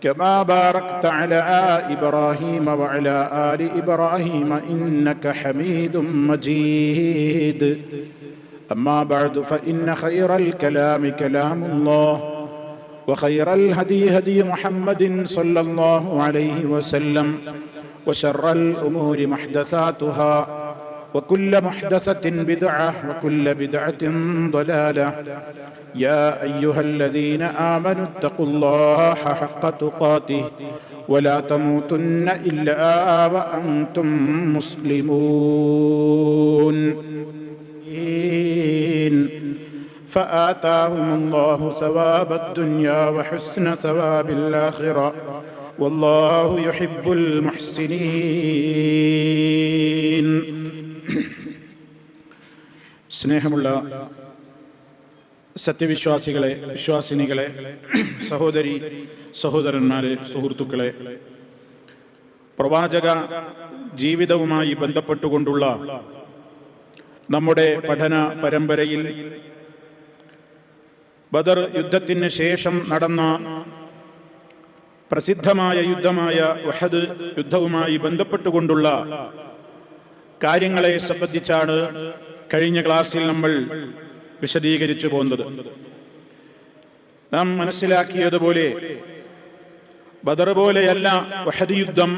كما باركت على إبراهيم وعلى آل إبراهيم إنك حميد مجيد. أما بعد فإن خير الكلام كلام الله وخير الهدي هدي محمد صلى الله عليه وسلم وشر الأمور محدثاتها وكل محدثة بدعة وكل بدعة ضلالة. يا أيها الذين آمنوا اتقوا الله حق تقاته ولا تموتن إلا وأنتم مسلمون. فآتاهم الله ثواب الدنيا وحسن ثواب الآخرة. والله يحب المحسنين. സ്നേഹമുള്ള സത്യവിശ്വാസികളെ വിശ്വാസിനികളെ സഹോദരി സഹോദരന്മാരെ സുഹൃത്തുക്കളെ പ്രവാചക ജീവിതവുമായി ബന്ധപ്പെട്ടുകൊണ്ടുള്ള നമ്മുടെ പഠന പരമ്പരയിൽ ബദർ യുദ്ധത്തിന് ശേഷം നടന്ന പ്രസിദ്ധമായ യുദ്ധമായ വഹദ് യുദ്ധവുമായി ബന്ധപ്പെട്ടുകൊണ്ടുള്ള കാര്യങ്ങളെ സംബന്ധിച്ചാണ് കഴിഞ്ഞ ക്ലാസ്സിൽ നമ്മൾ വിശദീകരിച്ചു പോകുന്നത്. നാം മനസ്സിലാക്കിയതുപോലെ ബദർ പോലെയല്ല വഹദ് യുദ്ധം.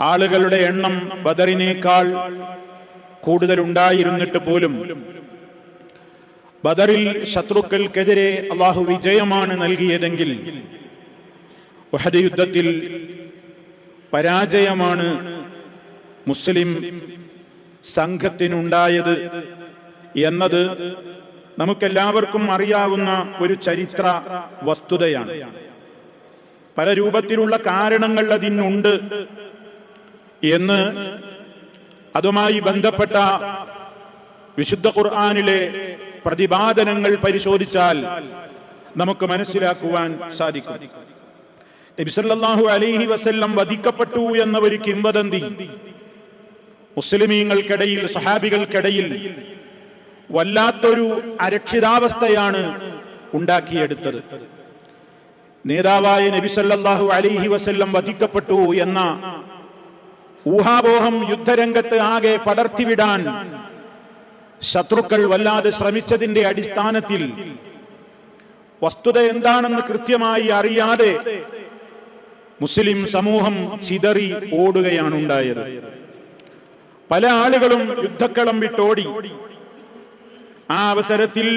ആളുകളുടെ എണ്ണം ബദറിനേക്കാൾ കൂടുതലുണ്ടായിരുന്നിട്ട് പോലും ബദറിൽ ശത്രുക്കൾക്കെതിരെ അള്ളാഹു വിജയമാണ് നൽകിയതെങ്കിൽ വഹദ് യുദ്ധത്തിൽ പരാജയമാണ് മുസ്ലിം സംഘത്തിനുണ്ടായത് എന്നത് നമുക്കെല്ലാവർക്കും അറിയാവുന്ന ഒരു ചരിത്ര വസ്തുതയാണ്. പല രൂപത്തിലുള്ള കാരണങ്ങൾ അതിനുണ്ട് എന്ന് അതുമായി ബന്ധപ്പെട്ട വിശുദ്ധ ഖുർആാനിലെ പ്രതിപാദനങ്ങൾ പരിശോധിച്ചാൽ നമുക്ക് മനസ്സിലാക്കുവാൻ സാധിക്കും. നബിസല്ലാഹു അലൈഹി വസല്ലം വധിക്കപ്പെട്ടു എന്ന ഒരു കിംവദന്തി. മുസ്ലിമീങ്ങൾക്കിടയിൽ സഹാബികൾക്കിടയിൽ വല്ലാത്തൊരു അരക്ഷിതാവസ്ഥയാണ് ഉണ്ടാക്കിയെടുത്തത്. നേതാവായ നബിസല്ലാഹു അലിഹി വസല്ലം വധിക്കപ്പെട്ടു എന്ന ഊഹാപോഹം യുദ്ധരംഗത്ത് ആകെ പടർത്തിവിടാൻ ശത്രുക്കൾ വല്ലാതെ ശ്രമിച്ചതിന്റെ അടിസ്ഥാനത്തിൽ വസ്തുത എന്താണെന്ന് കൃത്യമായി അറിയാതെ മുസ്ലിം സമൂഹം ചിതറി ഓടുകയാണ് ഉണ്ടായത്. പല ആളുകളും യുദ്ധക്കളം വിട്ടോടി. ആ അവസരത്തിൽ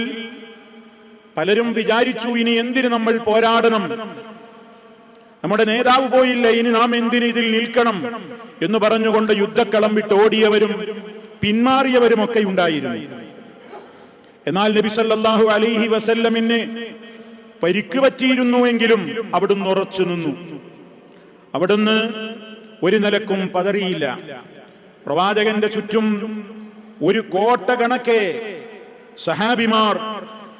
പലരും വിചാരിച്ചു ഇനി എന്തിനു നമ്മൾ പോരാടണം? നമ്മുടെ നേതാവ് പോയില്ല ഇനി നാം എന്തിന് ഇതിൽ നിൽക്കണം? എന്ന് പറഞ്ഞുകൊണ്ട് യുദ്ധക്കളം വിട്ടോടിയവരും പിന്മാറിയവരും ഒക്കെ ഉണ്ടായിരുന്നു. എന്നാൽ നബി സല്ലല്ലാഹു അലൈഹി വസല്ലമിന് പരിക്ക് പറ്റിയിരുന്നുവെങ്കിലും അവിടുന്ന് ഉറച്ചു നിന്നു. അവിടുന്ന് ഒരു നിലക്കും പതറിയില്ല. പ്രവാചകന്റെ ചുറ്റും ഒരു കോട്ട കണക്കെ സഹാബിമാർ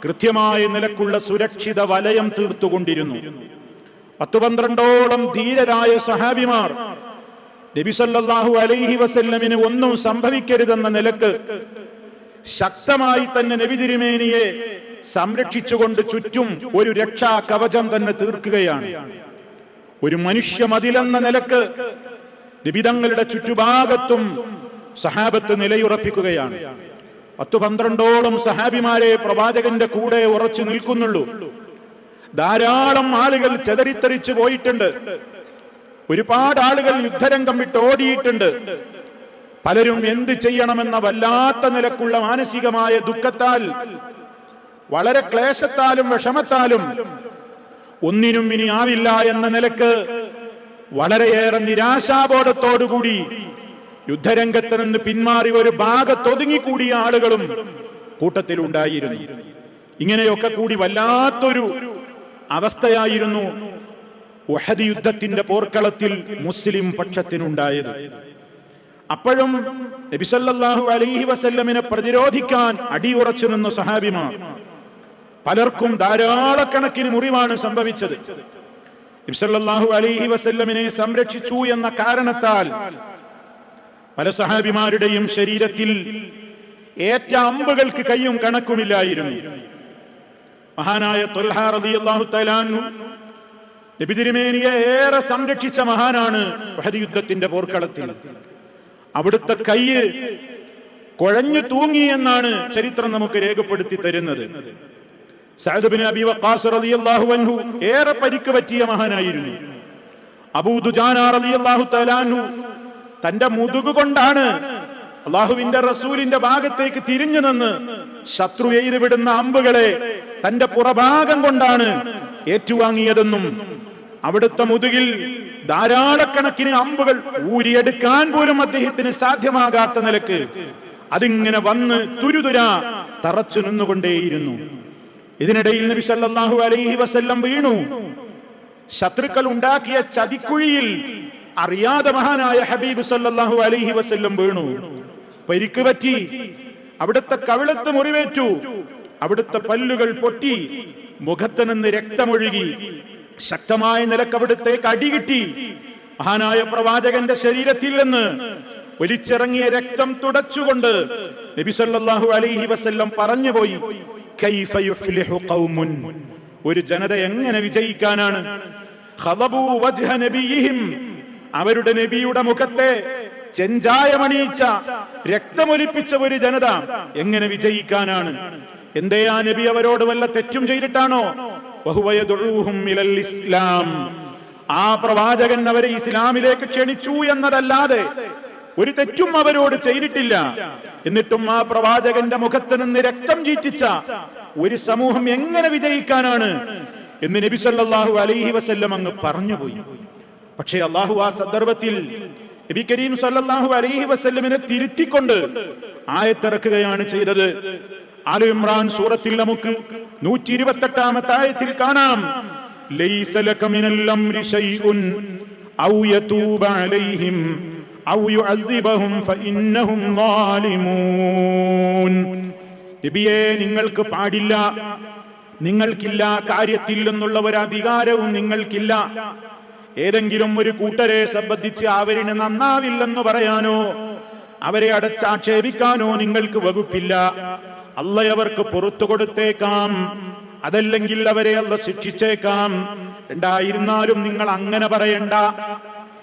കൃത്യമായ നിലക്കുള്ള സുരക്ഷിത വലയം തീർത്തുകൊണ്ടിരുന്നു. പത്തു പന്ത്രണ്ടോളം ധീരരായ സഹാബിമാർ നബിസല്ലാഹു അലൈഹി വസല്ലമിന് ഒന്നും സംഭവിക്കരുതെന്ന നിലയ്ക്ക് ശക്തമായി തന്നെ നബി തിരുമേനിയെ സംരക്ഷിച്ചുകൊണ്ട് ചുറ്റും ഒരു രക്ഷാ കവചം തന്നെ തീർക്കുകയാണ്. ഒരു മനുഷ്യ മതിലെന്ന നിലയ്ക്ക് നിബിതങ്ങളുടെ ചുറ്റുഭാഗത്തും സഹാബത്ത് നിലയുറപ്പിക്കുകയാണ്. പത്തു പന്ത്രണ്ടോളം സഹാബിമാരെ പ്രവാചകന്റെ കൂടെ ഉറച്ചു നിൽക്കുന്നുള്ളൂ. ധാരാളം ആളുകൾ ചെതറിത്തെറിച്ചു പോയിട്ടുണ്ട്. ഒരുപാട് ആളുകൾ യുദ്ധരംഗം വിട്ട് ഓടിയിട്ടുണ്ട്. പലരും എന്ത് ചെയ്യണമെന്ന വല്ലാത്ത നിലക്കുള്ള മാനസികമായ ദുഃഖത്താൽ വളരെ ക്ലേശത്താലും വിഷമത്താലും ഒന്നിനും ഇനി ആവില്ല എന്ന നിലയ്ക്ക് വളരെയേറെ നിരാശാബോധത്തോടുകൂടി യുദ്ധരംഗത്ത് നിന്ന് പിന്മാറി ഒരു ഭാഗത്തൊതുങ്ങിക്കൂടിയ ആളുകളും കൂട്ടത്തിലുണ്ടായിരുന്നു. ഇങ്ങനെയൊക്കെ കൂടി വല്ലാത്തൊരു അവസ്ഥയായിരുന്നു ഉഹദ് യുദ്ധത്തിന്റെ പോർക്കളത്തിൽ മുസ്ലിം പക്ഷത്തിനുണ്ടായത്. അപ്പോഴും നബിസല്ലാഹു അലൈഹി വസല്ലമിനെ പ്രതിരോധിക്കാൻ അടിയുറച്ചു നിന്ന സഹാബിമാർ പലർക്കും ധാരാളക്കണക്കിന് മുറിവാണ് സംഭവിച്ചത്. നബിസല്ലാഹു അലൈഹി വസല്ലമിനെ സംരക്ഷിച്ചു എന്ന കാരണത്താൽ പല സഹാബിമാരുടെയും ശരീരത്തിൽ ഏറ്റ അമ്പുകൾക്ക് കയ്യും കണക്കുമില്ലായിരുന്നു. മഹാനായ നബിതിരുമേനിയെ ഏറെ സംരക്ഷിച്ച മഹാനാണ് യുദ്ധത്തിന്റെ പോർക്കളത്തിൽ. അവിടുത്തെ കയ്യ് കുഴഞ്ഞു തൂങ്ങി എന്നാണ് ചരിത്രം നമുക്ക് രേഖപ്പെടുത്തി തരുന്നത്. സഅദ് ബിൻ അബി വഖാസ് റളിയല്ലാഹു അൻഹു ഏറെ പരിക്ക് പറ്റിയ മഹാനായിരുന്നു. അബൂ ദുജാന റളിയല്ലാഹു തആലാനു തന്റെ മുതുകു കൊണ്ടാണ് അള്ളാഹുവിന്റെ റസൂലിന്റെ ഭാഗത്തേക്ക് തിരിഞ്ഞു നിന്ന് ശത്രു എയ്ത് വിടുന്ന അമ്പുകളെ തന്റെ പുറഭാഗം കൊണ്ടാണ് ഏറ്റുവാങ്ങിയതെന്നും അവിടുത്തെ മുതുകിൽ ധാരാളക്കണക്കിന് അമ്പുകൾ ഊരിയെടുക്കാൻ പോലും അദ്ദേഹത്തിന് സാധ്യമാകാത്ത നിലയ്ക്ക് അതിങ്ങനെ വന്ന് തുരുതുര തറച്ചു നിന്നുകൊണ്ടേയിരുന്നു. ഇതിനിടയിൽ നബി സല്ലല്ലാഹു അലൈഹി വസല്ലം വീണു. ശത്രുക്കൾ ഉണ്ടാക്കിയ ചതിക്കുഴിയിൽ അറിയാതെ മഹാനായ ഹബീബ് സല്ലല്ലാഹു അലൈഹി വസല്ലം വീണു. പരിക്ക് പറ്റി. അവിടുത്തെ കവിളത്ത് മുറിവേറ്റു. അവിടുത്തെ പല്ലുകൾ പൊട്ടി. മുഖത്ത് നിന്ന് രക്തമൊഴുകി. ശക്തമായ നിലയ്ക്ക് അവിടുത്തേക്ക് അടികിട്ടി മഹാനായ പ്രവാചകന്റെ ശരീരത്തിൽ നിന്ന് ഒലിച്ചിറങ്ങിയ രക്തം തുടച്ചുകൊണ്ട് നബി സല്ലല്ലാഹു അലൈഹി വസല്ലം പറഞ്ഞുപോയി. ഒരു ജനത എങ്ങനെ വിജയിക്കാനാണ്? അവരുടെ നബിയുടെ മുഖത്തെ ചെഞ്ചായമണിയിച്ച രക്തമൊലിപ്പിച്ച ഒരു ജനത എങ്ങനെ വിജയിക്കാനാണ്? എന്തേ ആ നബി അവരോട് വല്ല തെറ്റും ചെയ്തിട്ടാണോ? ഇസ്ലാം. ആ പ്രവാചകൻ അവരെ ഇസ്ലാമിലേക്ക് ക്ഷണിച്ചു എന്നതല്ലാതെ ഒരു തെറ്റും അവരോട് ചെയ്തിട്ടില്ല. എന്നിട്ടും ആ പ്രവാചകന്റെ മുഖത്ത് നിന്ന് രക്തം ചീറ്റിച്ച ഒരു സമൂഹം എങ്ങനെ വിജയിക്കാനാണ് എന്ന് നബി സല്ലല്ലാഹു അലൈഹി വസല്ലം അങ്ങ് പറഞ്ഞുപോയി. പക്ഷേ അള്ളാഹു ആ സന്ദർഭത്തിൽ നബി കരീം സല്ലല്ലാഹു അലൈഹി വസല്ലമിനെ തിരുത്തിക്കൊണ്ട് ആയത്തിറക്കുകയാണ് ചെയ്തത്. ആലു ഇമ്രാൻ സൂറത്തിൽ നമുക്ക് നൂറ്റി ഇരുപത്തെട്ടാമത്തെ ആയത്തിൽ കാണാം. ലൈസ ലക മിനൽ അംരി ശൈഉൻ ഔ യതൂബ അലൈഹിം ഔ യുഅദ്ദിബഹും ഫഇന്നഹും ളാലിമൂൻ നബിയെ നിങ്ങൾക്ക് പാടില്ല. നിങ്ങൾക്കില്ല കാര്യത്തിൽ എന്നുള്ള ഒരു അധികാരവും നിങ്ങൾക്കില്ല. ഏതെങ്കിലും ഒരു കൂട്ടരെ സംബന്ധിച്ച് അവരിന് നന്നാവില്ലെന്ന് പറയാനോ അവരെ അടച്ചാക്ഷേപിക്കാനോ നിങ്ങൾക്ക് വകുപ്പില്ല. അല്ലയവർക്ക് പുറത്തു കൊടുത്തേക്കാം. അതല്ലെങ്കിൽ അവരെ അല്ല ശിക്ഷിച്ചേക്കാം. രണ്ടായിരുന്നാലും നിങ്ങൾ അങ്ങനെ പറയണ്ട.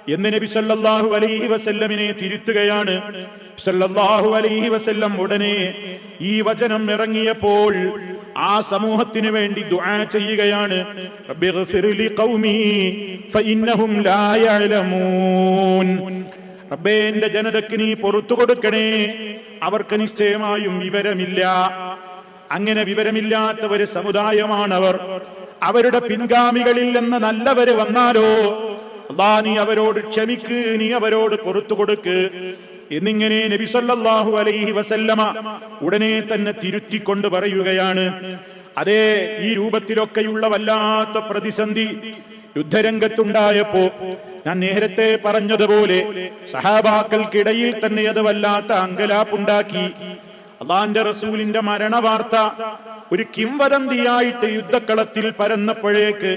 എന്ന് നബി സല്ലല്ലാഹു അലൈഹി വസല്ലമിനെ തിരുത്തുകയാണ്. സല്ലല്ലാഹു അലൈഹി വസല്ലം ഉടനെ ഈ വചനം ഇറങ്ങിയപ്പോൾ ആ സമൂഹത്തിന് വേണ്ടി ദുആ ചെയ്യുകയാണ്. റബ്ബിഗ്ഫിർ ലി ഖൗമി ഫഇന്നഹും ലാ യഅലമൂൻ. റബ്ബേ എന്റെ ജനതക്ക് നീ പുറത്തു കൊടുക്കണേ. അവർക്ക് നിശ്ചയമായും വിവരമില്ല. അങ്ങനെ വിവരമില്ലാത്തവര് സമുദായമാണവർ. അവരുടെ പിൻഗാമികളിൽ നിന്ന് നല്ലവര് വന്നാലോ? അള്ളാ നീ അവരോട് ക്ഷമിക്ക് നീ അവരോട് പുറത്തു കൊടുക്ക്. എന്നിങ്ങനെ നബി സല്ലല്ലാഹു അലൈഹി വസല്ലമ ഉടനെ തന്നെ തിരുത്തിക്കൊണ്ട് പറയുകയാണ്. അതേ ഈ രൂപത്തിലൊക്കെയുള്ള വല്ലാത്ത പ്രതിസന്ധി യുദ്ധരംഗത്തുണ്ടായപ്പോ ഞാൻ നേരത്തെ പറഞ്ഞതുപോലെ സഹാബാക്കൾക്കിടയിൽ തന്നെ അത് വല്ലാത്ത അങ്കലാപ്പുണ്ടാക്കി. അള്ളാന്റെ റസൂലിന്റെ മരണവാർത്ത ഒരു കിംവദന്തിയായിട്ട് യുദ്ധക്കളത്തിൽ പരന്നപ്പോഴേക്ക്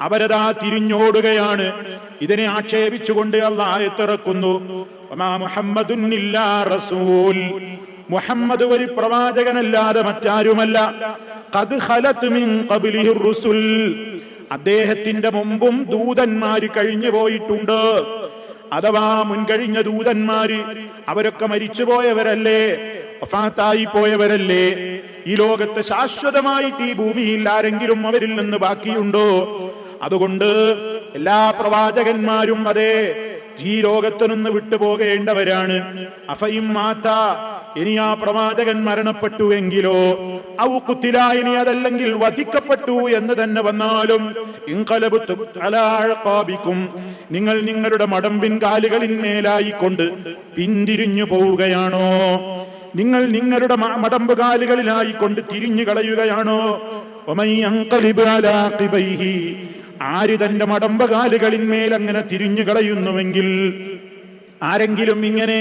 അവരതാ തിരിഞ്ഞോടുകയാണ്. ഇതിനെ ആക്ഷേപിച്ചുകൊണ്ട് അള്ളാഹത്തിറക്കുന്നു റസൂൽ. മുഹമ്മദ് ഒരു പ്രവാചകനല്ലാതെ മറ്റാരുമല്ല. അദ്ദേഹത്തിന്റെ മുമ്പും ദൂതന്മാര് കഴിഞ്ഞു പോയിട്ടുണ്ട്. അഥവാ മുൻകഴിഞ്ഞ ദൂതന്മാര് അവരൊക്കെ മരിച്ചുപോയവരല്ലേ? ഒഫാത്തായി പോയവരല്ലേ? ഈ ലോകത്ത് ശാശ്വതമായിട്ട് ഈ ഭൂമിയിൽ ആരെങ്കിലും അവരിൽ നിന്ന് ബാക്കിയുണ്ടോ? അതുകൊണ്ട് എല്ലാ പ്രവാചകന്മാരും അതെ ഈ ലോകത്തു നിന്ന് വിട്ടുപോകേണ്ടവരാണ് അഫയും മാത്ത ഇനി ആ പ്രവാചകൻ മരണപ്പെട്ടുവെങ്കിലോ ഔ കുത്തില ഇനി അതല്ലെങ്കിൽ വധിക്കപ്പെട്ടു എന്ന് തന്നെ വന്നാലും ഇൻകലബുത്തും നിങ്ങൾ നിങ്ങളുടെ മടമ്പിൻ കാലുകളിന്മേലായിക്കൊണ്ട് പിന്തിരിഞ്ഞു പോവുകയാണോ നിങ്ങൾ നിങ്ങളുടെ മടമ്പ് കാലുകളിലായിക്കൊണ്ട് തിരിഞ്ഞു കളയുകയാണോ. ആര് തന്റെ മടമ്പ് കാലുകളിന്മേൽ അങ്ങനെ തിരിഞ്ഞു കളയുന്നുവെങ്കിൽ ആരെങ്കിലും ഇങ്ങനെ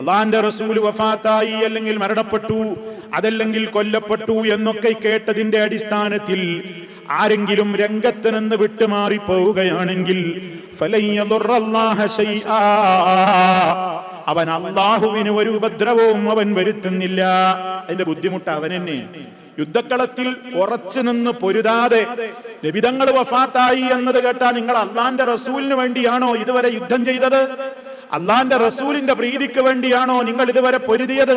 അള്ളാന്റെ റസൂൽ വഫാത്തായി അല്ലെങ്കിൽ മരണപ്പെട്ടു അതല്ലെങ്കിൽ കൊല്ലപ്പെട്ടു എന്നൊക്കെ കേട്ടതിന്റെ അടിസ്ഥാനത്തിൽ ആരെങ്കിലും രംഗത്ത് നിന്ന് വിട്ടുമാറി പോവുകയാണെങ്കിൽ അവൻ അള്ളാഹുവിന് ഒരു ഉപദ്രവവും അവൻ വരുത്തുന്നില്ല. അതിന്റെ ബുദ്ധിമുട്ട് അവൻ തന്നെ യുദ്ധക്കളത്തിൽ ഉറച്ചു നിന്ന് പൊരുതാതെ നബിതങ്ങൾ വഫാത്തായി എന്നത് കേട്ടാ നിങ്ങൾ അള്ളാന്റെ റസൂലിന് വേണ്ടിയാണോ ഇതുവരെ യുദ്ധം ചെയ്തത്? അള്ളാന്റെ റസൂലിന്റെ പ്രീതിക്ക് വേണ്ടിയാണോ നിങ്ങൾ ഇതുവരെ പൊരുതിയത്?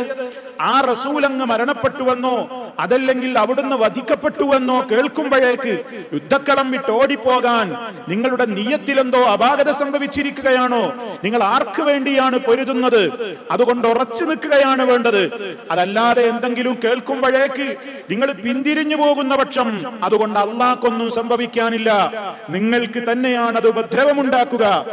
ആ റസൂൽ അങ്ങ് മരണപ്പെട്ടുവെന്നോ അതല്ലെങ്കിൽ അവിടുന്ന് വധിക്കപ്പെട്ടുവെന്നോ കേൾക്കുമ്പോഴേക്ക് യുദ്ധക്കളം വിട്ട് ഓടിപ്പോകാൻ നിങ്ങളുടെ നീയത്തിലെന്തോ അപാകത സംഭവിച്ചിരിക്കുകയാണോ? നിങ്ങൾ ആർക്ക് വേണ്ടിയാണ് പൊരുതുന്നത്? അതുകൊണ്ട് ഉറച്ചു നിൽക്കുകയാണ് വേണ്ടത്. അതല്ലാതെ എന്തെങ്കിലും കേൾക്കുമ്പോഴേക്ക് നിങ്ങൾ പിന്തിരിഞ്ഞു പോകുന്ന പക്ഷം അതുകൊണ്ട് അള്ളാഹ്ക്കൊന്നും സംഭവിക്കാനില്ല. നിങ്ങൾക്ക് തന്നെയാണ് അത് ഉപദ്രവമുണ്ടാക്കുക.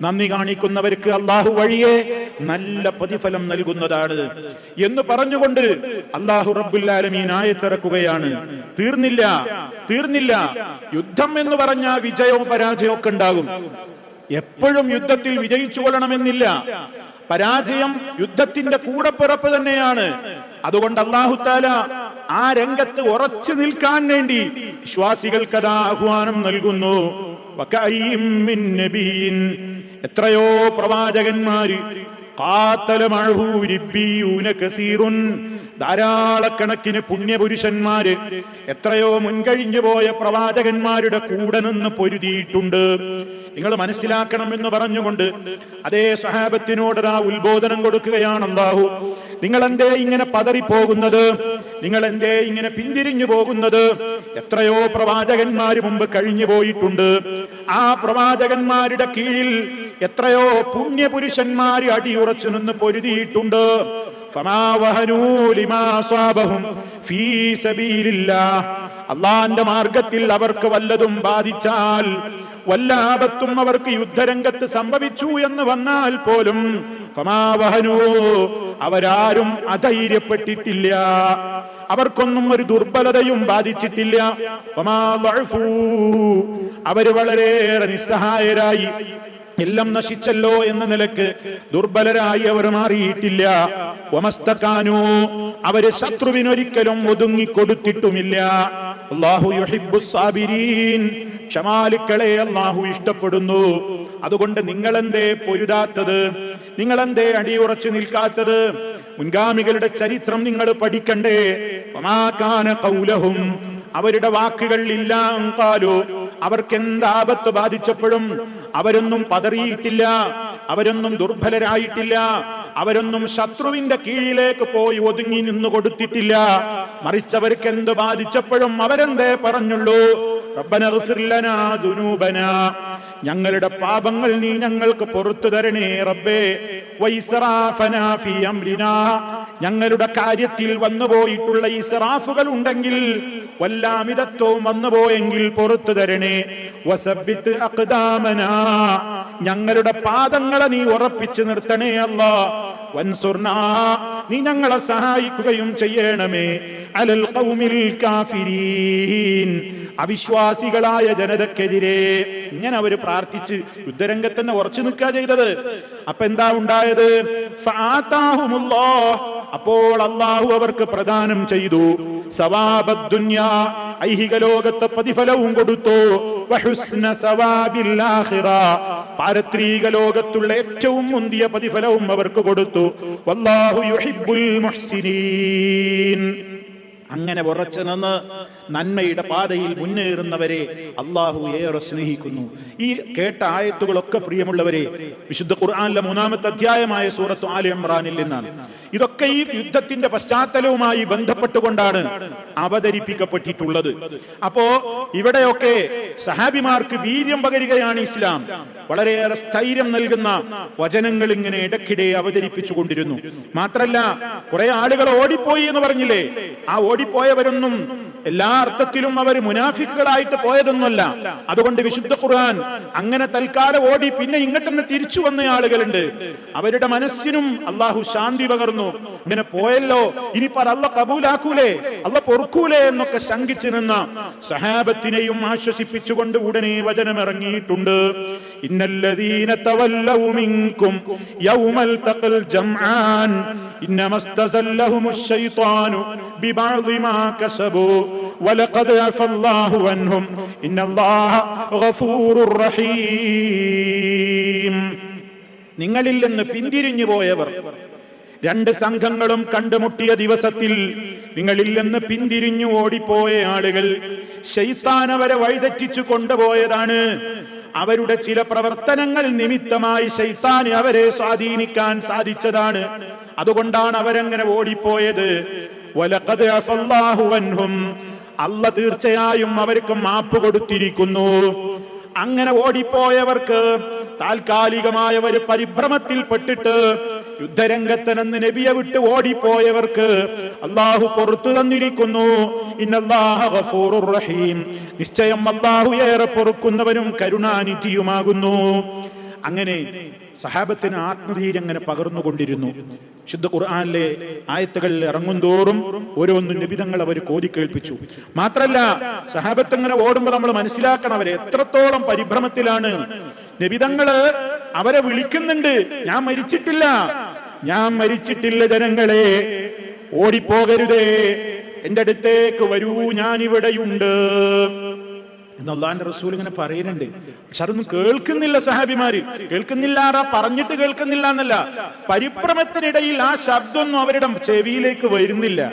നന്ദി കാണിക്കുന്നവർക്ക് അള്ളാഹു വഴിയെ നല്ല പ്രതിഫലം നൽകുന്നതാണ് എന്ന് പറഞ്ഞുകൊണ്ട് അള്ളാഹു റബ്ബുല്ലാലമീൻ ആയത്തിറക്കുകയാണ്. തീർന്നില്ല തീർന്നില്ല. യുദ്ധം എന്ന് പറഞ്ഞാൽ വിജയവും പരാജയവും ഒക്കെ ഉണ്ടാകും. എപ്പോഴും യുദ്ധത്തിൽ വിജയിച്ചു കൊള്ളണമെന്നില്ല പരാജയം യുദ്ധത്തിന്റെ കൂടപ്പിറപ്പ് തന്നെയാണ്. അതുകൊണ്ട് അള്ളാഹുത്താല ആ രംഗത്ത് ഉറച്ചു നിൽക്കാൻ വേണ്ടി വിശ്വാസികൾക്ക് അതാ ആഹ്വാനം നൽകുന്നു. എത്രയോ പ്രവാചകന്മാര് ധാരാളക്കണക്കിന് പുണ്യപുരുഷന്മാര് എത്രയോ മുൻകഴിഞ്ഞു പോയ പ്രവാചകന്മാരുടെ കൂടെ നിന്ന് പൊരുതിയിട്ടുണ്ട്. നിങ്ങൾ മനസ്സിലാക്കണം എന്ന് പറഞ്ഞുകൊണ്ട് അതേ സഹാബത്തിനോട് ആ ഉത്ബോധനം കൊടുക്കുകയാണ് അള്ളാഹു നിങ്ങൾ എന്തേ ഇങ്ങനെ പതറിപ്പോകുന്നത്? നിങ്ങൾ എന്തേ ഇങ്ങനെ പിന്തിരിഞ്ഞു പോകുന്നത്? എത്രയോ പ്രവാചകന്മാര് മുമ്പ് കഴിഞ്ഞു പോയിട്ടുണ്ട്. ആ പ്രവാചകന്മാരുടെ കീഴിൽ എത്രയോ പുണ്യപുരുഷന്മാര് അടിയുറച്ചു നിന്ന് പൊരുതിയിട്ടുണ്ട്. അള്ളാന്റെ മാർഗത്തിൽ അവർക്ക് വല്ലതും ബാധിച്ചാൽ വല്ല ആപത്തും അവർക്ക് യുദ്ധരംഗത്ത് സംഭവിച്ചു എന്ന് വന്നാൽ പോലും ഫമാവഹനോ അവരാരും അധൈര്യപ്പെട്ടിട്ടില്ല അവർക്കൊന്നും ഒരു ദുർബലതയും ബാധിച്ചിട്ടില്ല. അവർ വളരെയേറെ നിസ്സഹായരായി എല്ലാം നശിച്ചല്ലോ എന്ന നിലയ്ക്ക് ദുർബലരായി അവർ മാറിയിട്ടില്ല. ഒമസ്തക്കാനോ അവർ ശത്രുവിനൊരിക്കലും ഒതുങ്ങിക്കൊടുത്തിട്ടുമില്ല. അള്ളാഹു ക്ഷമാലുക്കളെ അള്ളാഹു ഇഷ്ടപ്പെടുന്നു. അതുകൊണ്ട് നിങ്ങളെന്തേ പൊരുതാത്തത്? നിങ്ങളെന്തേ അടിയുറച്ചു നിൽക്കാത്തത്? മുൻഗാമികളുടെ ചരിത്രം നിങ്ങൾ പഠിക്കണ്ടേ? ഖൗലഹും. അവരുടെ വാക്കുകൾ ഇല്ലാ അവർക്ക് എന്താപത്ത് ബാധിച്ചപ്പോഴും അവരൊന്നും പതറിയിട്ടില്ല അവരൊന്നും ദുർബലരായിട്ടില്ല അവരൊന്നും ശത്രുവിന്റെ കീഴിലേക്ക് പോയി ഒതുങ്ങി നിന്ന് കൊടുത്തിട്ടില്ല. മറിച്ചവർക്ക് എന്ത് ബാധിച്ചപ്പോഴും അവരെന്തേ പറഞ്ഞുള്ളൂ? ഞങ്ങളുടെ പാപങ്ങൾ നീ ഞങ്ങൾക്ക് പുറത്തു തരണേ റബ്ബേ. ഞങ്ങളുടെ കാര്യത്തിൽ വന്നുപോയിട്ടുള്ള ഇസ്റാഫുകൾ ഉണ്ടെങ്കിൽ വല്ലാമിതത്വവും വന്നുപോയെങ്കിൽ പുറത്തു തരണേ. വസബിത്ത് അക്താമന ഞങ്ങളുടെ പാദങ്ങളെ നീ ഉറപ്പിച്ചു നിർത്തണേ അല്ല. വൻസുർണ നീ ഞങ്ങളെ സഹായിക്കുകയും ചെയ്യണമേ. അലൽ കൗമിൽ കാഫിരീൻ. അവിശ്വാസികളായ ജനതക്കെതിരെ ഇങ്ങനെ അവർ പ്രാർത്ഥിച്ച് യുദ്ധരംഗത്ത് തന്നെ ഉറച്ചു നിൽക്കുക ചെയ്തത്. അപ്പൊ എന്താ ഉണ്ടായത്. അപ്പോൾ അള്ളാഹു അവർക്ക് പ്രദാനം ചെയ്തു. സവാബദ്ദുന്യാ ഐഹിക ലോകത്തെ പ്രതിഫലവും കൊടുത്തു. പാരത്രീക ലോകത്തുള്ള ഏറ്റവും മുന്തിയ പ്രതിഫലവും അവർക്ക് കൊടുത്തു. വല്ലാഹു യുഹിബ്ബുൽ മുഹ്സിനീൻ. അങ്ങനെ ഉറച്ചു നിന്ന് നന്മയുടെ പാതയിൽ മുന്നേറുന്നവരെ അള്ളാഹു ഏറെ സ്നേഹിക്കുന്നു. ഈ കേട്ട ആയത്തുകളൊക്കെ പ്രിയമുള്ളവരെ വിശുദ്ധ ഖുർആാനിലെ മൂന്നാമത്തെ അധ്യായമായ സൂറത്ത് ആലി ഇമ്രാനിൽ നിന്നാണ്. ഇതൊക്കെ ഈ യുദ്ധത്തിന്റെ പശ്ചാത്തലവുമായി ബന്ധപ്പെട്ടുകൊണ്ടാണ് അവതരിപ്പിക്കപ്പെട്ടിട്ടുള്ളത്. അപ്പോ ഇവിടെയൊക്കെ സഹാബിമാർക്ക് വീര്യം പകരുകയാണ് ഇസ്ലാം. വളരെയേറെ സ്ഥൈര്യം നൽകുന്ന വചനങ്ങൾ ഇങ്ങനെ ഇടയ്ക്കിടെ അവതരിപ്പിച്ചു കൊണ്ടിരുന്നു മാത്രല്ല കുറെ ആളുകൾ ഓടിപ്പോയി എന്ന് പറഞ്ഞില്ലേ? ആ ഓടിപ്പോയവരൊന്നും എല്ലാ അർത്ഥത്തിലും അവർ മുനാഫിക്കുകളായിട്ട് പോയതൊന്നുമല്ല. അതുകൊണ്ട് വിശുദ്ധ ഖുർആൻ അങ്ങനെ തൽക്കാലം ഓടി പിന്നെ ഇങ്ങോട്ട് തന്നെ തിരിച്ചു വന്ന ആളുകളുണ്ട്. അവരുടെ മനസ്സിനും അള്ളാഹു ശാന്തി പകർന്നു. ഇങ്ങനെ പോയല്ലോ ഇനി പറ അല്ല കബൂലാക്കൂലേ അല്ല പൊറുക്കൂലേ എന്നൊക്കെ ശങ്കിച്ചു നിന്ന സഹാബത്തിനെയും ആശ്വസിപ്പിച്ചുകൊണ്ട് ഉടനെ വചനം ഇറങ്ങിയിട്ടുണ്ട് ഇന്നല്ലദീന യൗമൽ തഖൽ ജംആൻ. ഇന്നമ ഇസ്തസല്ലഹുമുശ് ശൈത്വാനു ബിബഅദി കസബു. ولقد عفى الله عنهم إن الله غفور رحيم നിങ്ങളിൽ നിന്ന് പിന്തിരിഞ്ഞു പോയവർ രണ്ട് സംഘങ്ങളും കണ്ടുമുട്ടിയ ദിവസത്തിൽ നിങ്ങളിൽ നിന്ന് പിന്തിരിഞ്ഞു ഓടിപ്പോയ ആളുകൾ ശൈത്താൻ അവരെ വഴിതെറ്റിച്ചു കൊണ്ടുപോയതാണ് അവരുടെ ചില പ്രവർത്തനങ്ങൾ നിമിത്തമായി ശൈത്താൻ അവരെ സ്വാധീനിക്കാൻ സാധിച്ചതാണ് അതുകൊണ്ടാണ് അവരങ്ങനെ ഓടിപ്പോയത് വലഖദ് അഫല്ലാഹു അൻഹും അല്ല തീർച്ചയായും അവർക്ക് മാപ്പ് കൊടുത്തിരിക്കുന്നു. അങ്ങനെ ഓടിപ്പോയവർക്ക് താൽക്കാലികമായ ഒരു പരിഭ്രമത്തിൽ പെട്ടിട്ട് നിന്ന് നബിയെ വിട്ട് ഓടിപ്പോയവർക്ക് അള്ളാഹു പുറത്തു തന്നിരിക്കുന്നു. റഹീം. നിശ്ചയം അള്ളാഹു ഏറെ പൊറുക്കുന്നവനും കരുണാനിധിയുമാകുന്നു. അങ്ങനെ സഹാബത്തിന് ആത്മധീര്യം അങ്ങനെ പകർന്നുകൊണ്ടിരുന്നു ശുദ്ധ ഖുർആാനിലെ ആയത്തുകളിൽ ഇറങ്ങും തോറും ഓരോന്നും നിബിതങ്ങൾ അവർ കോതി കേൾപ്പിച്ചു. മാത്രല്ല സഹാബത്ത് ഇങ്ങനെ ഓടുമ്പോൾ നമ്മൾ മനസ്സിലാക്കണം അവരെ. എത്രത്തോളം പരിഭ്രമത്തിലാണ്. നിബിതങ്ങൾ അവരെ വിളിക്കുന്നുണ്ട്. ഞാൻ മരിച്ചിട്ടില്ല. ഞാൻ മരിച്ചിട്ടില്ല ജനങ്ങളെ. ഓടിപ്പോകരുതേ. എന്റെ അടുത്തേക്ക് വരൂ ഞാൻ ഇവിടെയുണ്ട് എന്ന് അള്ളാന്റെ റസൂൽ ഇങ്ങനെ പറയുന്നുണ്ട്. പക്ഷെ അതൊന്നും കേൾക്കുന്നില്ല സഹാബിമാര്. കേൾക്കുന്നില്ല പറഞ്ഞിട്ട് കേൾക്കുന്നില്ല എന്നല്ല. പരിഭ്രമത്തിനിടയിൽ ആ ശബ്ദമൊന്നും അവരുടെ ചെവിയിലേക്ക് വരുന്നില്ല.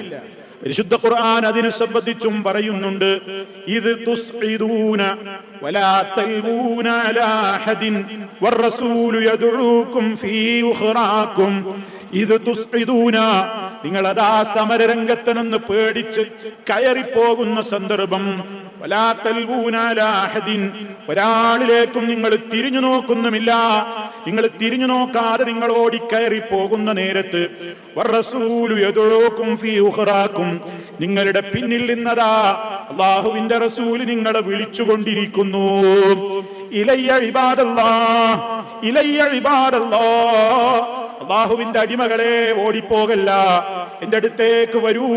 പരിശുദ്ധ ഖുർആൻ അതിനെ സംബന്ധിച്ചും പറയുന്നുണ്ട്. ഇത് തുസ്ഇദൂന വലാ തൽബൂന അലാ അഹദിൻ വറസൂലു യദഊകും ഫീ ഉഖറാകും. ഇത് തുസ്ഇദൂന നിങ്ങൾ അതാ സമരരംഗത്ത് നിന്ന് പേടിച്ച് കയറിപ്പോകുന്ന സന്ദർഭം ഒരാളിലേക്കും നിങ്ങൾ തിരിഞ്ഞു നോക്കുന്നുമില്ല. നിങ്ങൾ തിരിഞ്ഞു നോക്കാതെ നിങ്ങൾ ഓടിക്കയറി പോകുന്ന നേരത്ത് നിങ്ങളുടെ പിന്നിൽ നിന്നതാ അള്ളാഹുവിന്റെ റസൂൽ നിങ്ങളെ വിളിച്ചുകൊണ്ടിരിക്കുന്നു. ഇലയ്യ ഇലയ്യ അള്ളാഹുവിന്റെ അടിമകളെ ഓടിപ്പോകല്ല. എന്റെ അടുത്തേക്ക് വരൂ.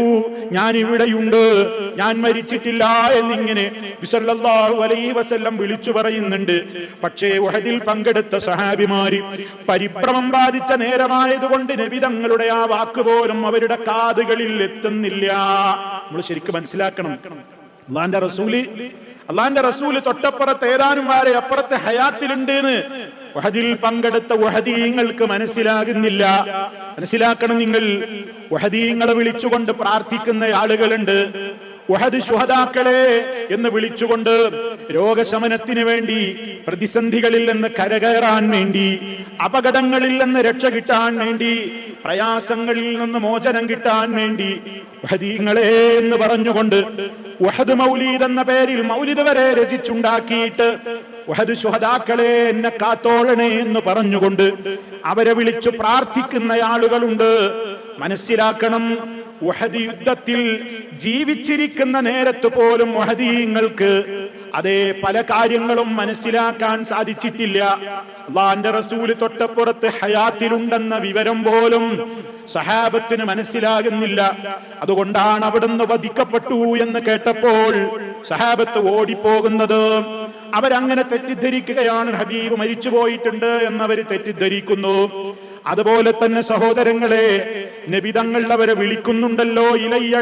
ഞാൻ ഇവിടെയുണ്ട് ഞാൻ മരിച്ചിട്ടില്ല എന്നിങ്ങനെ ബിസല്ലല്ലാഹു അലൈഹി വസല്ലം വിളിച്ചു പറയുന്നുണ്ട്. പക്ഷേ ഉഹദിൽ പങ്കെടുത്ത സഹാബിമാര് പരിഭ്രമം ബാധിച്ച നേരമായതുകൊണ്ട് നബിതങ്ങളുടെ ആ വാക്ക് പോലും അവരുടെ കാതുകളിൽ എത്തുന്നില്ല. നമ്മൾ ശരിക്കും മനസ്സിലാക്കണം. അള്ളാന്റെ റസൂൽ അള്ളാന്റെ റസൂൽ തൊട്ടപ്പുറത്ത് ഏതാനും വാരെ അപ്പുറത്തെ ഹയാത്തിലുണ്ട് എന്ന് വഹദിൽ പങ്കെടുത്ത വഹദീങ്ങൾക്ക് മനസ്സിലാകുന്നില്ല. മനസ്സിലാക്കണം നിങ്ങൾ. വഹദീങ്ങളെ വിളിച്ചുകൊണ്ട് പ്രാർത്ഥിക്കുന്ന ആളുകളുണ്ട്. ശുഹദാക്കളെ എന്ന് വിളിച്ചുകൊണ്ട് രോഗശമനത്തിന് വേണ്ടി പ്രതിസന്ധികളിൽ നിന്ന് കരകയറാൻ വേണ്ടി അപകടങ്ങളിൽ നിന്ന് രക്ഷ കിട്ടാൻ വേണ്ടി പ്രയാസങ്ങളിൽ നിന്ന് മോചനം കിട്ടാൻ വേണ്ടി വഹദീങ്ങളെ എന്ന് പറഞ്ഞുകൊണ്ട് വഹദ് മൗലീദ് എന്ന പേരിൽ മൗലിദ് വരെ രചിച്ചുണ്ടാക്കിയിട്ട് വഹദ് ശുഹദാക്കളെ എന്നെ കാത്തോളണേ എന്ന് പറഞ്ഞുകൊണ്ട് അവരെ വിളിച്ചു പ്രാർത്ഥിക്കുന്ന ആളുകളുണ്ട് മനസ്സിലാക്കണം വഹദ് യുദ്ധത്തിൽ ജീവിച്ചിരിക്കുന്ന നേരത്ത് പോലും വഹദീങ്ങൾക്ക് അതേ പല കാര്യങ്ങളും മനസ്സിലാക്കാൻ സാധിച്ചിട്ടില്ല. അള്ളാന്റെ റസൂൽ തൊട്ടപ്പുറത്ത് ഹയാത്തിലുണ്ടെന്ന വിവരം പോലും സഹാബത്തിന് മനസ്സിലാകുന്നില്ല. അതുകൊണ്ടാണ് അവിടുന്ന് വധിക്കപ്പെട്ടു എന്ന് കേട്ടപ്പോൾ സഹാബത്ത് ഓടിപ്പോകുന്നത്. അവരങ്ങനെ തെറ്റിദ്ധരിക്കുകയാണ്. ഹബീബ് മരിച്ചുപോയിട്ടുണ്ട് പോയിട്ടുണ്ട് എന്നവർ തെറ്റിദ്ധരിക്കുന്നു. അതുപോലെ തന്നെ സഹോദരങ്ങളെ നബിതങ്ങൾ അവരെ വിളിക്കുന്നുണ്ടല്ലോ ഇലയ്യ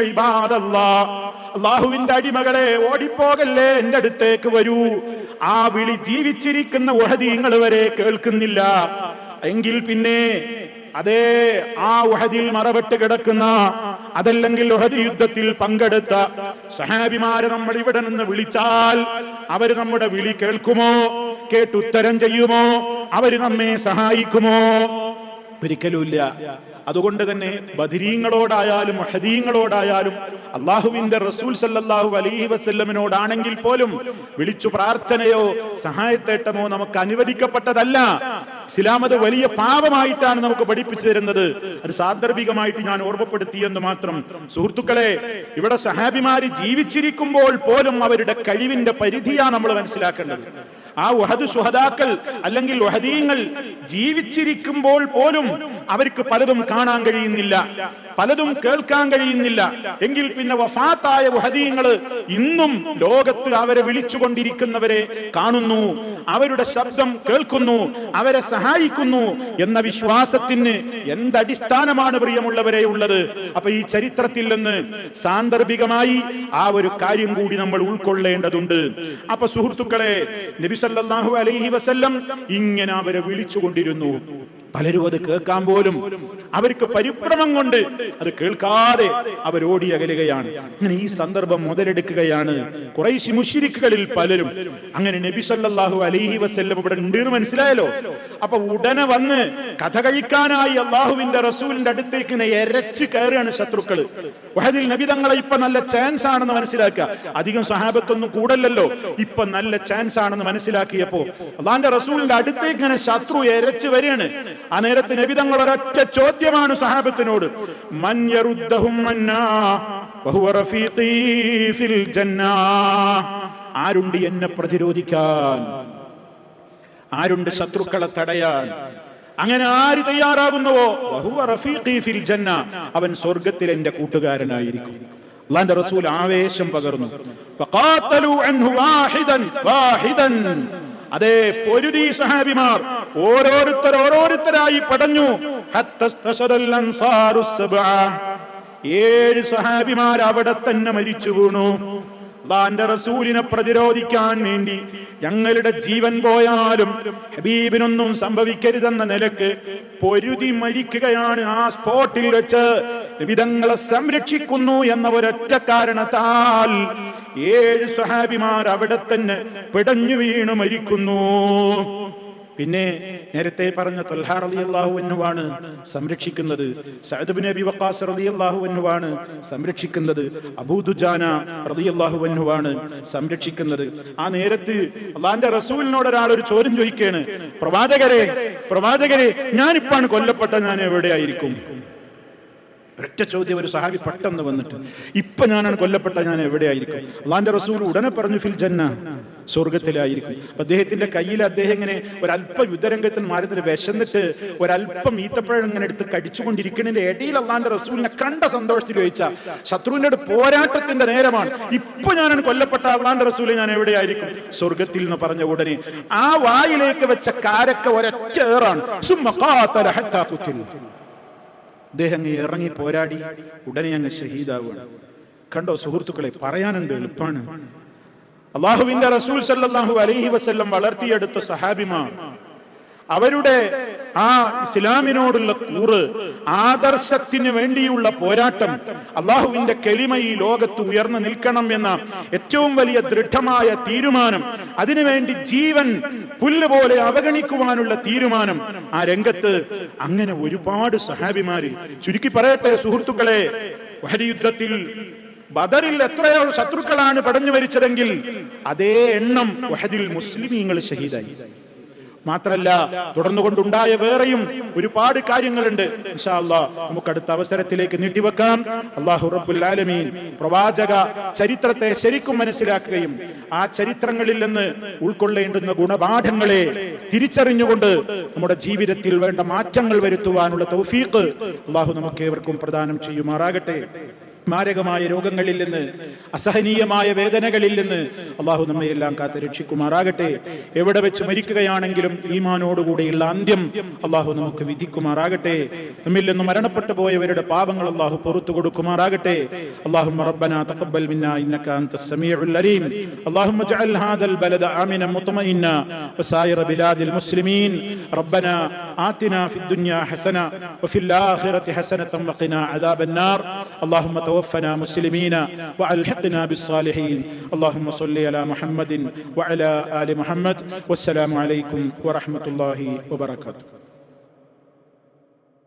അള്ളാഹുവിന്റെ അടിമകളെ ഓടിപ്പോകല്ലേ എന്റെ അടുത്തേക്ക് വരൂ. ആ വിളി ജീവിച്ചിരിക്കുന്ന ഉഹദീങ്ങൾ വരെ കേൾക്കുന്നില്ല. എങ്കിൽ പിന്നെ അതേ ആ ഉഹദിൽ മറവിട്ട് കിടക്കുന്ന അതല്ലെങ്കിൽ ഉഹദ് യുദ്ധത്തിൽ പങ്കെടുത്ത സഹാബിമാരെ നമ്മൾ ഇവിടെ നിന്ന് വിളിച്ചാൽ അവർ നമ്മുടെ വിളി കേൾക്കുമോ? കേട്ടുത്തരം ചെയ്യുമോ? അവർ നമ്മെ സഹായിക്കുമോ? ഒരിക്കലുമില്ല. അതുകൊണ്ട് തന്നെ ബദിരീങ്ങളോടായാലും ഹദീങ്ങളോടായാലും അള്ളാഹുവിന്റെ റസൂൽ സല്ലാഹു അലൈഹി വസ്ല്ലമിനോടാണെങ്കിൽ പോലും വിളിച്ചു പ്രാർത്ഥനയോ സഹായത്തേട്ടമോ നമുക്ക് അനുവദിക്കപ്പെട്ടതല്ല. ഇസ്ലാം വലിയ പാപമായിട്ടാണ് നമുക്ക് പഠിപ്പിച്ചു തരുന്നത്. അത് സാന്ദർഭികമായിട്ട് ഞാൻ ഓർമ്മപ്പെടുത്തിയെന്ന് മാത്രം. സുഹൃത്തുക്കളെ ഇവിടെ സഹാബിമാര് ജീവിച്ചിരിക്കുമ്പോൾ പോലും അവരുടെ കഴിവിന്റെ പരിധിയാണ് നമ്മൾ മനസ്സിലാക്കേണ്ടത്. ആ ഉഹദ് സുഹദാക്കൾ അല്ലെങ്കിൽ ഉഹദീങ്ങൾ ജീവിച്ചിരിക്കുമ്പോൾ പോലും അവർക്ക് പലതും കാണാൻ കഴിയുന്നില്ല. പലതും കേൾക്കാൻ കഴിയുന്നില്ല. എങ്കിൽ പിന്നെ വഫാത്തായ വഹദീങ്ങൾ ഇന്നും ലോകത്ത് അവരെ വിളിച്ചുകൊണ്ടിരിക്കുന്നവരെ കാണുന്നു. അവരുടെ ശബ്ദം കേൾക്കുന്നു. അവരെ സഹായിക്കുന്നു എന്ന വിശ്വാസത്തിന് എന്തടിസ്ഥാനമാണ് പ്രിയമുള്ളവരെ ഉള്ളത്? അപ്പൊ ഈ ചരിത്രത്തിൽ നിന്ന് സാന്ദർഭികമായി ആ ഒരു കാര്യം കൂടി നമ്മൾ ഉൾക്കൊള്ളേണ്ടതുണ്ട്. അപ്പൊ സുഹൃത്തുക്കളെ നബിസല്ലാഹു അലൈഹി വസല്ലം ഇങ്ങനെ അവരെ വിളിച്ചുകൊണ്ടിരുന്നു. പലരും അത് കേൾക്കാൻ പോലും അവർക്ക് പരിഭ്രമം കൊണ്ട് അത് കേൾക്കാതെ അവർ ഓടി അകലുകയാണ് അങ്ങനെ ഈ സന്ദർഭം മുതലെടുക്കുകയാണ്. കുറേശി മുഷിരിക്കുകളിൽ പലരും. അങ്ങനെ നബി സല്ലാഹു അലൈഹി വസ്ല്ലം ഇവിടെ ഉണ്ട് എന്ന് മനസ്സിലായല്ലോ? അപ്പൊ ഉടനെ വന്ന് കഥ കഴിക്കാനായി അള്ളാഹുവിന്റെ റസൂലിന്റെ അടുത്തേക്ക് എരച്ച് കയറുകയാണ് ശത്രുക്കൾ വഹദിൽ നബി തങ്ങളെ ഇപ്പൊ നല്ല ചാൻസ് ആണെന്ന് മനസ്സിലാക്കുക. അധികം സഹാബത്തൊന്നും കൂടല്ലല്ലോ. ഇപ്പൊ നല്ല ചാൻസ് ആണെന്ന് മനസ്സിലാക്കിയപ്പോ അള്ളാന്റെ റസൂലിന്റെ അടുത്തേക്ക് ഇങ്ങനെ ശത്രു എരച്ച് വരികയാണ്. ആ നേരത്ത് നബി ഒരൊറ്റ ചോദ്യമാണ് സഹാബത്തിനോട്. ആരുണ്ട് എന്നെ പ്രതിരോധിക്കാൻ? ആരുണ്ട് ശത്രുക്കളെ തടയാൻ? അങ്ങനെ ആര് തയ്യാറാകുന്നുവോ? ഫിൽ ജന്ന. അവൻ സ്വർഗത്തിൽ എന്റെ കൂട്ടുകാരനായിരിക്കും. അള്ളാന്റെ റസൂൽ ആവേശം പകർന്നു. അതെ പൊരുതി സഹാബിമാർ. ഓരോരുത്തർ ഓരോരുത്തരായി പടഞ്ഞു. ഏഴ് സഹാബിമാർ അവിടെ തന്നെ മരിച്ചു വീണു. അള്ളാന്റെ റസൂലിനെ പ്രതിരോധിക്കാൻ വേണ്ടി ഞങ്ങളുടെ ജീവൻ പോയാലും ഹബീബിനൊന്നും സംഭവിക്കരുതെന്ന നിലയ്ക്ക് പൊരുതി മരിക്കുകയാണ് ആ സ്പോട്ടിൽ വെച്ച്. വിധങ്ങളെ സംരക്ഷിക്കുന്നു എന്ന ഒരൊറ്റ കാരണത്താൽ ഏഴ് സഹാബിമാർ അവിടെ തന്നെ പിടഞ്ഞു വീണു മരിക്കുന്നു. പിന്നെ നേരത്തെ പറഞ്ഞ തൊൽഹാർ അലി അള്ളാഹുവിനുവാണ് സംരക്ഷിക്കുന്നത്. സഅദ്ബിൻ വക്കാസ് റലി സംരക്ഷിക്കുന്നത്. അബൂദുജാന റലി അള്ളാഹുവിനുവാണ് സംരക്ഷിക്കുന്നത്. ആ നേരത്ത് അള്ളാന്റെ റസൂലിനോട് ഒരാൾ ഒരു ചോദ്യം ചോദിക്കുകയാണ് പ്രവാചകരെ പ്രവാചകരെ ഞാനിപ്പാണ് കൊല്ലപ്പെട്ട ഞാൻ എവിടെയായിരിക്കും? ഒരൊറ്റ ചോദ്യം ഒരു സഹാബി പെട്ടെന്ന് വന്നിട്ട് ഇപ്പൊ ഞാനാണ് കൊല്ലപ്പെട്ട ഞാൻ എവിടെയായിരിക്കും? അള്ളാന്റെ റസൂൽ ഉടനെ പറഞ്ഞു ഫിൽ ജന്ന സ്വർഗത്തിലായിരിക്കും. അദ്ദേഹത്തിന്റെ കയ്യിൽ അദ്ദേഹം ഇങ്ങനെ ഒരല്പം യുദ്ധരംഗത്തിൽ മാറിയതിന് വിശന്നിട്ട് ഒരല്പം ഈത്തപ്പഴം ഇങ്ങനെ എടുത്ത് കടിച്ചുകൊണ്ടിരിക്കുന്നതിന്റെ ഇടയിൽ അള്ളാന്റെ റസൂലിനെ കണ്ട സന്തോഷത്തിൽ ചോദിച്ച ശത്രുവിന്റെ പോരാട്ടത്തിന്റെ നേരമാണ്. ഇപ്പൊ ഞാനാണ് കൊല്ലപ്പെട്ട അള്ളാന്റെ റസൂൽ ഞാൻ എവിടെയായിരിക്കും? സ്വർഗത്തിൽ എന്ന് പറഞ്ഞ ഉടനെ ആ വായിലേക്ക് വെച്ച കാരക്ക ഒരൊറ്റ ഏറാണ്. അദ്ദേഹം അങ്ങ് ഇറങ്ങി പോരാടി ഉടനെ അങ്ങ് ഷഹീദാവുകയാണ്. കണ്ടോ സുഹൃത്തുക്കളെ പറയാനെന്ത് എളുപ്പമാണ് അള്ളാഹുവിന്റെ റസൂൽ സല്ലല്ലാഹു അലൈഹി വസ്ല്ലം വളർത്തിയെടുത്ത സഹാബിമാർ അവരുടെ ആ ഇസ്ലാമിനോടുള്ള കൂറ് ആദർശത്തിന് വേണ്ടിയുള്ള പോരാട്ടം അള്ളാഹുവിന്റെ കെളിമ ഈ ലോകത്ത് ഉയർന്നു നിൽക്കണം എന്ന ഏറ്റവും വലിയ ദൃഢമായ തീരുമാനം അതിനുവേണ്ടി ജീവൻ പുല്ല് പോലെ അവഗണിക്കുവാനുള്ള തീരുമാനം ആ രംഗത്ത് അങ്ങനെ ഒരുപാട് സഹാബിമാര്. ചുരുക്കി പറയട്ടെ സുഹൃത്തുക്കളെ വഹരിയുദ്ധത്തിൽ ബദറിൽ എത്രയോ ശത്രുക്കളാണ് പടഞ്ഞു മരിച്ചതെങ്കിൽ അതേ എണ്ണം വഹദിൽ മുസ്ലിമീങ്ങൾ ഷഹീദായി. മാത്രല്ല തുടർന്നുകൊണ്ടുണ്ടായ വേറെയും ഒരുപാട് കാര്യങ്ങളുണ്ട്. നമുക്ക് അടുത്ത അവസരത്തിലേക്ക് നീട്ടിവെക്കാം. അള്ളാഹു റബ്ബുൽ ആലമീൻ പ്രവാചക ചരിത്രത്തെ ശരിക്കും മനസ്സിലാക്കുകയും ആ ചരിത്രങ്ങളിൽ നിന്ന് ഉൾക്കൊള്ളേണ്ടുന്ന ഗുണപാഠങ്ങളെ തിരിച്ചറിഞ്ഞുകൊണ്ട് നമ്മുടെ ജീവിതത്തിൽ വേണ്ട മാറ്റങ്ങൾ വരുത്തുവാനുള്ള തൗഫീഖ് അള്ളാഹു നമുക്ക് ഏവർക്കും പ്രദാനം ചെയ്യുമാറാകട്ടെ. മാരകമായ രോഗങ്ങളിൽ നിന്ന് അസഹനീയമായ വേദനകളിൽ നിന്ന് അള്ളാഹു നമ്മെ എല്ലാം കാത്ത് രക്ഷിക്കുമാറാകട്ടെ എവിടെ വെച്ച് മരിക്കുകയാണെങ്കിലും ഈമാനോടുകൂടിയുള്ള അന്ത്യം അള്ളാഹു നമുക്ക് വിധിക്കുമാറാകട്ടെ നമ്മിൽ നിന്ന് മരണപ്പെട്ടു പോയവരുടെ പാപങ്ങൾ അള്ളാഹു പുറത്തു കൊടുക്കുമാറാകട്ടെ اللهم ربنا تقبل منا انك انت السميع العليم اللهم اجعل هذا البلد امنا مطمئنا وسائر بلاد المسلمين ربنا آتنا في الدنيا حسنه وفي الاخره حسنه وقنا عذاب النار اللهم توفنا مسلمين وألحقنا بالصالحين. اللهم صل على محمد وعلى آل محمد. والسلام عليكم ورحمة الله وبركاته.